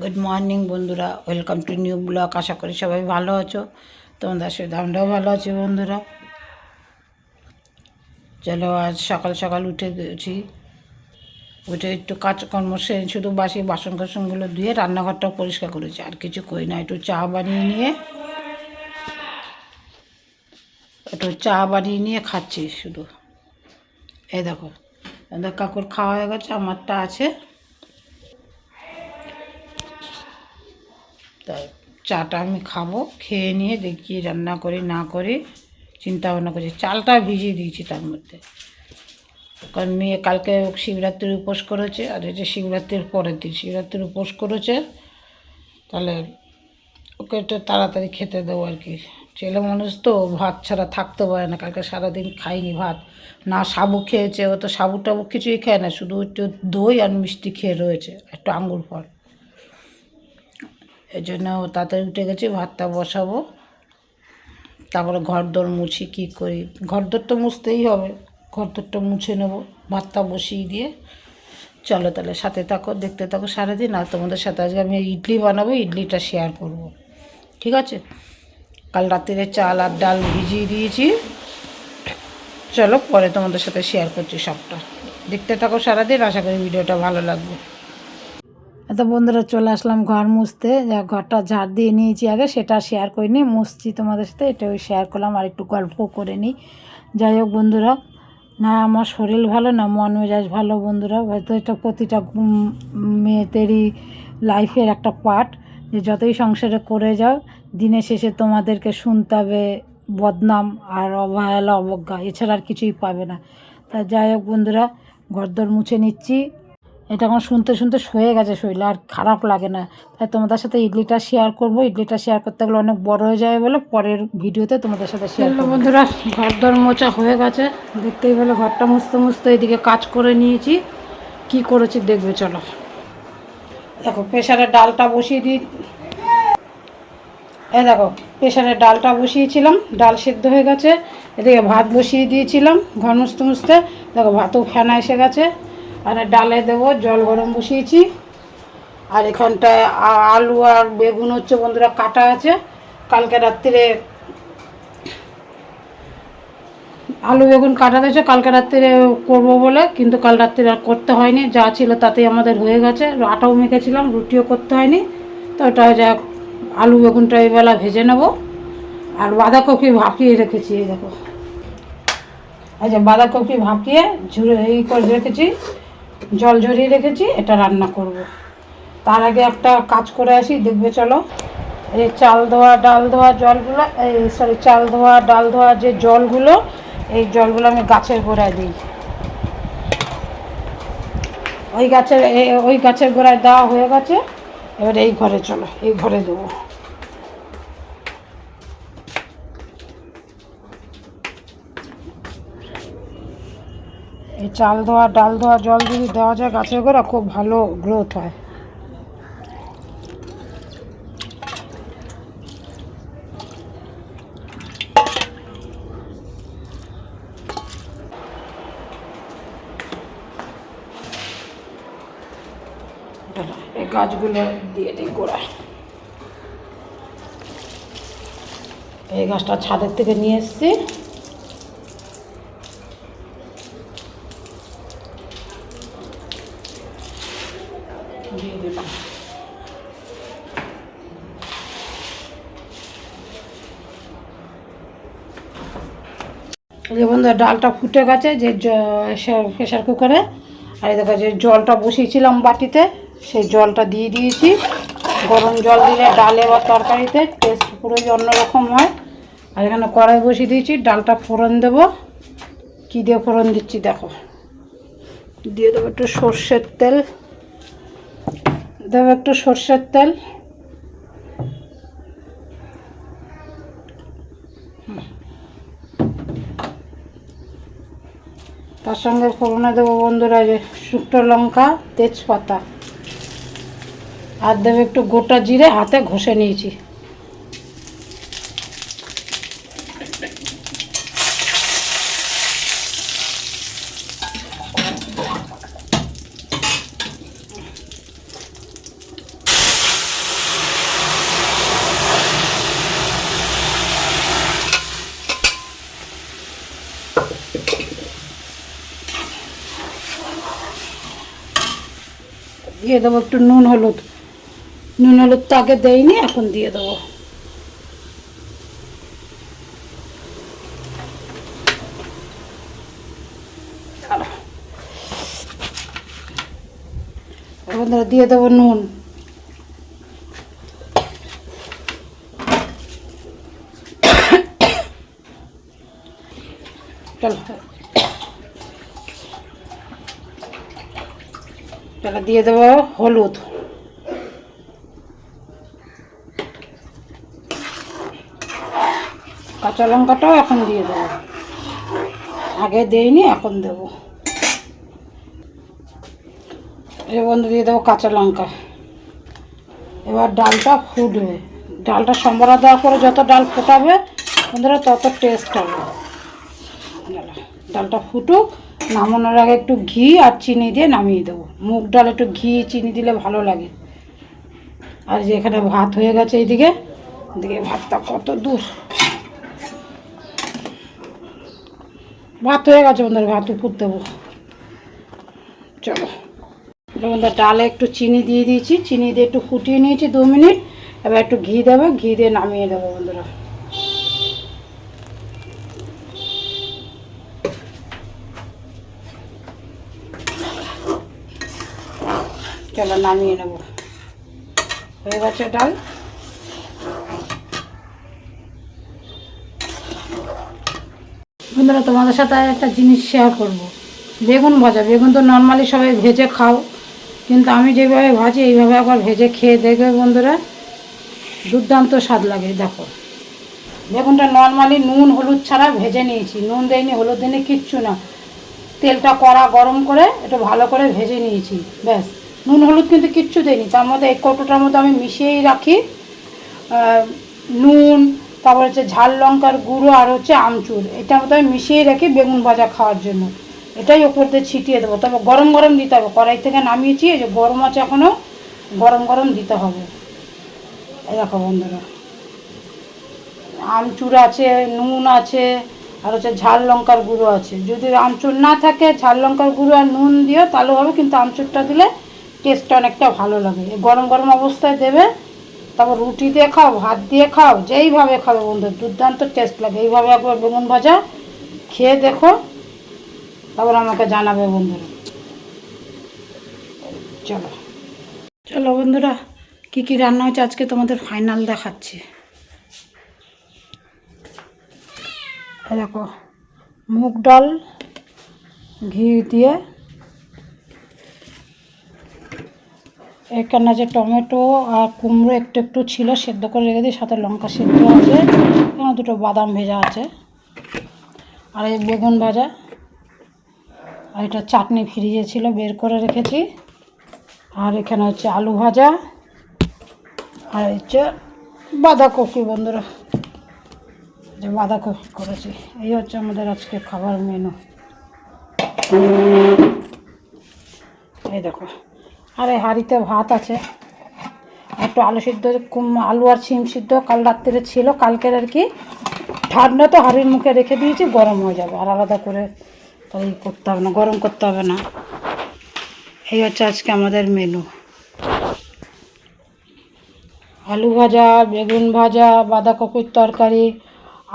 Good morning বন্ধুরা। Welcome to new blog আশা করি সবাই ভালো আছো। তোমাদের সাথে আমরাও ভালো আছি বন্ধুরা। চলো, আজ সকাল সকাল উঠে গেছি। উঠে একটু কাজকর্ম সেরে শুধু বাসি বাসন কোসনগুলো ধুয়ে রান্নাঘরটাও পরিষ্কার করেছি। আর কিছু করি না, একটু চা বানিয়ে নিয়ে, একটু চা বানিয়ে নিয়ে খাচ্ছি শুধু। এই দেখো কাকুর খাওয়া হয়ে গেছে, আমারটা আছে। তাই চাটা আমি খাব, খেয়ে নিয়ে দেখি রান্না করি, না করি চিন্তা ভাবনা করছি। চালটা ভিজিয়ে দিয়েছি তার মধ্যে। কারণ মেয়ে কালকে শিবরাত্রির উপোস করেছে, আর এটা শিবরাত্রির পরের দিন, শিবরাত্রির উপোস করেছে, তাহলে ওকে একটু তাড়াতাড়ি খেতে দেবো আর কি। ছেলে মানুষ তো, ভাত ছাড়া থাকতে পারে না, কালকে সারাদিন খাইনি ভাত। না সাবু খেয়েছে, ও তো সাবু টাবু কিছুই খায় না, শুধু একটু দই আর মিষ্টি খেয়ে রয়েছে, একটু আঙ্গুর ফল। এই জন্য তাড়াতাড়ি উঠে গেছি, ভাতটা বসাবো। তারপরে ঘর দর মুছি কী করি? ঘর দর তো মুছতেই হবে ঘর দরটা মুছে নেব, ভাতটা বসিয়ে দিয়ে। চলো তাহলে সাথে থাকো, দেখতে থাকো সারাদিন, আর তোমাদের সাথে আজকে আমি ইডলি বানাবো, ইডলিটা শেয়ার করব। ঠিক আছে? কাল রাত্রিরে চাল আর ডাল ভিজিয়ে দিয়েছি। চলো পরে তোমাদের সাথে শেয়ার করছি সবটা। দেখতে থাকো সারাদিন, আশা করি ভিডিওটা ভালো লাগবে। এত বন্ধুরা চলে আসলাম ঘর মুছতে। যা ঘরটা ঝাড় দিয়ে নিয়েছি আগে, সেটা শেয়ার করে করিনি, মুছছি তোমাদের সাথে, এটাও শেয়ার করলাম আর একটু গল্প করে নিই। যাই হোক বন্ধুরা, না আমার শরীর ভালো, না মন মেজাজ ভালো বন্ধুরা, হয়তো এটা প্রতিটা মেয়েদেরই লাইফের একটা পার্ট যে যতই সংসারে করে যাও দিনের শেষে তোমাদেরকে শুনতে হবে বদনাম আর অবহেলা, অবজ্ঞা, এছাড়া আর কিছুই পাবে না। তা যাই হোক বন্ধুরা, ঘরদর মুছে নিচ্ছি। এটা আমার শুনতে শুনতে শুয়ে গেছে শরীর আর খারাপ লাগে না। তাই তোমাদের সাথে ইডলিটা শেয়ার করব। ইডলিটা শেয়ার করতে গেলে অনেক বড় হয়ে যাবে বলে পরের ভিডিওতে তোমাদের সাথে শেয়ার করব। বন্ধুরা ঘর দর মোচা হয়ে গেছে। দেখতেই পেলে ঘরটা মুছতে মুছতে এদিকে কাজ করে নিয়েছি। কি করেছি দেখবে চলো। দেখো প্রেশারে ডালটা বসিয়ে দিই। এ দেখো প্রেশারে ডালটা বসিয়েছিলাম। ডাল সেদ্ধ হয়ে গেছে। এদিকে ভাত বসিয়ে দিয়েছিলাম ঘর মুছতে মুছতে। দেখো ভাতও ফেনা এসে গেছে। আর ডালে দেবো, জল গরম বসিয়েছি। আর এখানটায় আলু আর বেগুন হচ্ছে বন্ধুরা, কাটা আছে। কালকে রাত্রিরে আলু বেগুন কাটা দিয়েছে কালকে রাত্রিরে করব বলে, কিন্তু কাল রাত্রিরে আর করতে হয়নি। যা ছিল তাতেই আমাদের হয়ে গেছে। আটাও মেখেছিলাম, রুটিও করতে হয়নি। তো ওটা যাক, আলু বেগুনটা এই বেলা ভেজে নেব। আর বাঁধাকপি ভাপিয়ে রেখেছি, এই দেখো। যে বাঁধাকপি ভাপিয়ে ঝুড়ে এই করে রেখেছি। জল ঝরিয়ে রেখেছি, এটা রান্না করব। তার আগে একটা কাজ করে আসি, দেখবে চলো। এই চাল ধোয়া, ডাল ধোয়া জলগুলো, এই সরি চাল ধোয়া, ডাল ধোয়া যে জলগুলো, এই জলগুলো আমি গাছের গোড়ায় দিই। ওই গাছের ওই গাছের গোড়ায় দেওয়া হয়ে গেছে, এবার এই ঘরে চলো, এই ঘরে দেবো। চাল ধোয়া, ডাল ধোয়া, জল যদি দেওয়া যায় গাছের গোড়া, খুব ভালো গ্রোথ হয়। এই গাছগুলো দিয়ে দিই গোড়ায়। এই গাছটা ছাদের থেকে নিয়ে এসেছি দিয়ে দিলাম বন্ধু ডালটা ফুটে গেছে যে প্রেশার কুকারে। আর এই দেখো যে জলটা বসিয়েছিলাম বাটিতে, সেই জলটা দিয়ে দিয়েছি। গরম জল দিলে ডালে বা তরকারিতে টেস্ট পুরোই অন্যরকম হয়। আর এখানে কড়াই বসিয়ে দিয়েছি, ডালটা ফোড়ন দেবো। কী দিয়ে ফোড়ন দিচ্ছি দেখো। দিয়ে দেবো একটু সর্ষের তেল। দেবো একটু সর্ষের তেল। তার সঙ্গে ফোড়নে দেবো বন্ধুরা যে শুকনো লঙ্কা, তেজপাতা। আর দেবো একটু গোটা জিরে হাতে ঘষে নিয়েছি। দিয়ে দেবো একটু নুন হলুদ। নুন হলুদ তো আগে দেয়নি এখন দিয়ে দেবো। এখন দিয়ে দেবো নুন। চলো। চলো দিয়ে দেবো হলুদ। কাঁচা লঙ্কাটাও এখন দিয়ে দেবো। আগে দেইনি, এখন দেবো। এর বন্ধু, দিয়ে দেবো কাঁচা লঙ্কা। এবার ডালটা ফুটবে। ডালটা সম্বরা দেওয়ার পরে যত ডাল ফোটাবে, বন্ধুরা, তত টেস্ট হবে। ডালটা ফুটুক। নামানোর আগে একটু ঘি আর চিনি দিয়ে নামিয়ে দেবো। মুগ ডাল একটু ঘি, চিনি দিলে ভালো লাগে। আর যে এখানে ভাত হয়ে গেছে এইদিকে, এদিকে ভাতটা কত দূর। ভাত হয়ে গেছে বন্ধুরা, ভাত উপর দেবো। চলো। বন্ধুরা ডালে একটু চিনি দিয়ে দিয়েছি, চিনি দিয়ে একটু ফুটিয়ে নিয়েছি দু মিনিট। এবার একটু ঘি দেবো, ঘি দিয়ে নামিয়ে দেবো বন্ধুরা। চলো নামিয়ে নেব। হয়ে গেছে ডাল? বন্ধুরা, তোমাদের সাথে একটা জিনিস শেয়ার করব। বেগুন ভাজা। বেগুন তো নর্মালি সবাই ভেজে খাও, কিন্তু আমি যেভাবে ভাজি, এইভাবে একবার ভেজে খেয়ে দেখবে বন্ধুরা, দুর্দান্ত স্বাদ লাগে, দেখো। বেগুনটা নর্মালি নুন, হলুদ ছাড়া ভেজে নিয়েছি। নুন দেয়নি হলুদ দেয়নি কিচ্ছু না। তেলটা কড়া গরম করে একটু ভালো করে ভেজে নিয়েছি, ব্যাস। নুন, হলুদ কিন্তু কিচ্ছু দেয়নি। তার মধ্যে এই কৌটোটার মধ্যে আমি মিশিয়েই রাখি। নুন, তারপর হচ্ছে ঝাল লঙ্কার গুঁড়ো আর হচ্ছে আমচুর। এটার মধ্যে আমি মিশিয়ে রাখি বেগুন ভাজা খাওয়ার জন্য। এটাই ওপর দিয়ে ছিটিয়ে দেবো। তবে গরম গরম দিতে হবে। কড়াই থেকে নামিয়েছি যে গরম আছে এখনও গরম গরম দিতে হবে। দেখো বন্ধুরা। আমচুর আছে, নুন আছে, আর হচ্ছে ঝাল লঙ্কার গুঁড়ো আছে। যদি আমচুর না থাকে, ঝাল লঙ্কার গুঁড়ো আর নুন দিও, তাহলে হবে, কিন্তু আমচুরটা দিলে টেস্টটা অনেকটা ভালো লাগে। গরম গরম অবস্থায় দেবে, তারপর রুটি দিয়ে খাও, ভাত দিয়ে খাও, যেইভাবে খাবে বন্ধু, দুর্দান্ত টেস্ট লাগে। এইভাবে একবার বেগুন ভাজা খেয়ে দেখো, তারপর আমাকে জানাবে বন্ধুরা। চলো। চলো বন্ধুরা, কী কী রান্না হয়েছে আজকে তোমাদের ফাইনাল দেখাচ্ছি। দেখো, মুগ ডাল, ঘি দিয়ে এখানে যে টমেটো আর কুমড়ো একটু একটু ছিল, সেদ্ধ করে রেখে দিই, সাথে লঙ্কা সেদ্ধ আছে, এখানে দুটো বাদাম ভেজা আছে, আর এই বেগুন ভাজা, আর এটা চাটনি ফ্রিজে ছিল, বের করে রেখেছি, আর এখানে হচ্ছে আলু ভাজা, আর হচ্ছে বাঁধাকপি বন্ধুরা, যে বাঁধাকপি করেছি, এই হচ্ছে আমাদের আজকে খাবার মেনু এই দেখো। আর এই হাঁড়িতে ভাত আছে। একটু আলু সিদ্ধ আলু আর শিম সিদ্ধ, কাল রাত্রে ছিল, কালকের আর কি ঠান্ডা তো হাঁড়ির মুখে রেখে দিয়েছি, গরম হয়ে যাবে। আর আলাদা করে তাই করতে হবে না, গরম করতে হবে না। এই হচ্ছে আজকে আমাদের মেনু আলু ভাজা, বেগুন ভাজা, বাঁধাকপির তরকারি,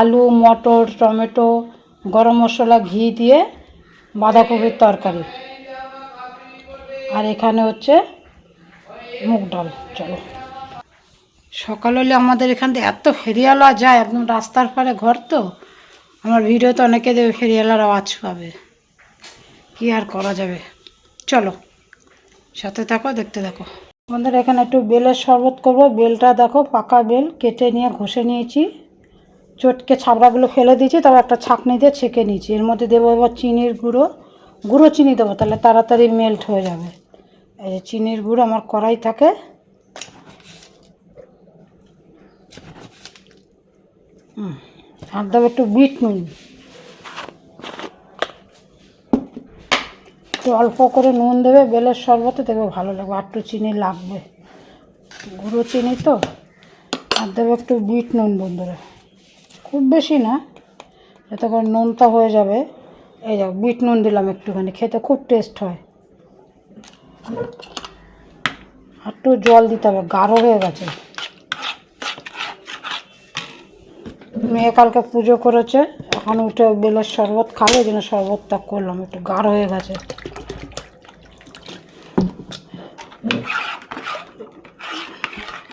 আলু, মটর, টমেটো, গরম মশলা, ঘি দিয়ে বাঁধাকপির তরকারি। আর এখানে হচ্ছে মুগ ডাল, চলো। সকাল হলে আমাদের এখান থেকে এত ফেরিয়ালা যায়, একদম রাস্তার পারে ঘর তো। আমার ভিডিওতে অনেকে দেবে ফেরিয়ালার আওয়াজ পাবে। কি আর করা যাবে? চলো, সাথে থাকো, দেখতে থাকো। আমাদের এখানে একটু বেলের শরবত করব। বেলটা দেখো, পাকা বেল, কেটে নিয়ে ঘষে নিয়েছি। চটকে ছাবড়াগুলো ফেলে দিয়েছি, তারপর একটা ছাঁকনি দিয়ে ছেঁকে নিয়েছি। এর মধ্যে দেবো এবার চিনির গুঁড়ো। গুঁড়ো চিনি দেবো, তাহলে তাড়াতাড়ি মেল্ট হয়ে যাবে। এই যে চিনির গুঁড়ো আমার কড়াই থাকে। আর দেবো একটু বিট নুন। একটু অল্প করে নুন দেবে, বেলের শরবতে দেখবে ভালো লাগবে, আর একটু চিনি লাগবে। গুঁড়ো চিনি তো, আর দেবে একটু বিট নুন বন্ধুরা। খুব বেশি না, যাতে করে নুনটা হয়ে যাবে। এই যাও, বিট নুন দিলাম একটুখানি, খেতে খুব টেস্ট হয়। একটু জল দিতে হবে, গাঢ় হয়ে গেছে। মেয়ে কালকে পুজো করেছে, এখন উঠে বেলের শরবত খাবে, এই জন্য শরবতটা করলাম, একটু গাঢ় হয়ে গেছে।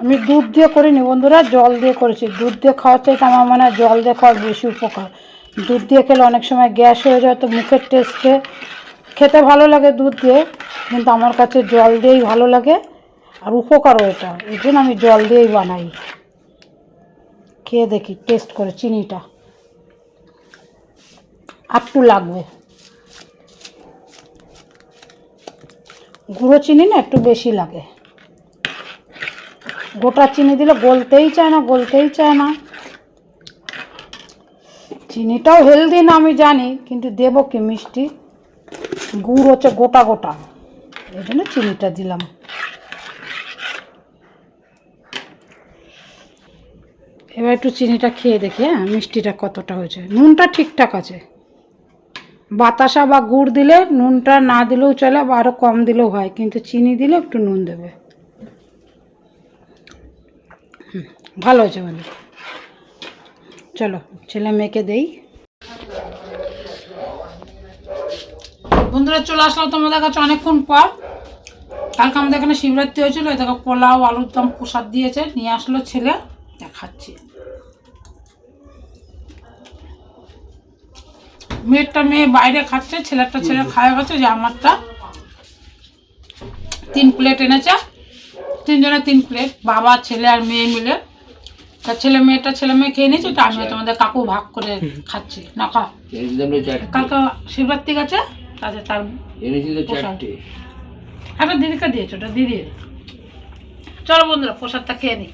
আমি দুধ দিয়ে করিনি বন্ধুরা, জল দিয়ে করেছি। দুধ দিয়ে খাওয়ার চাইতে আমার মনে হয় জল দিয়ে খাওয়ার বেশি উপকার। দুধ দিয়ে খেলে অনেক সময় গ্যাস হয়ে যায়, তো মুখের টেস্টে খেতে ভালো লাগে দুধ দিয়ে, কিন্তু আমার কাছে জল দিয়েই ভালো লাগে। আর উপকারও এটা, এই জন্য আমি জল দিয়েই বানাই। খেয়ে দেখি টেস্ট করে চিনিটা। একটু লাগবে। গুঁড়ো চিনি না, একটু বেশি লাগে। গোটা চিনি দিলে গলতেই চায় না, গলতেই চায় না। চিনিটাও হেলদি না, আমি জানি, কিন্তু দেবো কি মিষ্টি? গুড় হচ্ছে গোটা গোটা। এই জন্য চিনিটা দিলাম। এবার একটু চিনিটা খেয়ে দেখি হ্যাঁ মিষ্টিটা কতটা হয়েছে। নুনটা ঠিকঠাক আছে। বাতাসা বা গুড় দিলে, নুনটা না দিলেও চলে বা আরও কম দিলেও হয়, কিন্তু চিনি দিলে একটু নুন দেবে। ভালো হয়েছে মানে চলো, ছেলে মেয়েকে দেই। বন্ধুরা চলে আসলাম তোমাদের কাছে অনেকক্ষণ পর। কালকে আমাদের এখানে শিবরাত্রি হয়েছিল এই দেখো পোলাও আলুর দম প্রসাদ দিয়েছে নিয়ে আসলো ছেলে দেখাচ্ছি। মেয়েরটা মেয়ে বাইরে খাচ্ছে ছেলেরটা ছেলে খাওয়া গেছে যে আমারটা। তিন প্লেট এনেছে তিনজনে তিন প্লেট বাবা ছেলে আর মেয়ে মিলে। তার ছেলে মেয়েটা ছেলে মেয়ে খেয়ে নিয়েছে এটা আমিও তোমাদের কাকু ভাগ করে খাচ্ছি। না খা তো কালকে শিবরাত্রি গেছে তাতে তার এনেছি তো প্রসাদ। চারটে। একটা দিদিকে দিয়েছ ওটা দিদি চলো বন্ধুরা প্রসাদটা খেয়ে নিই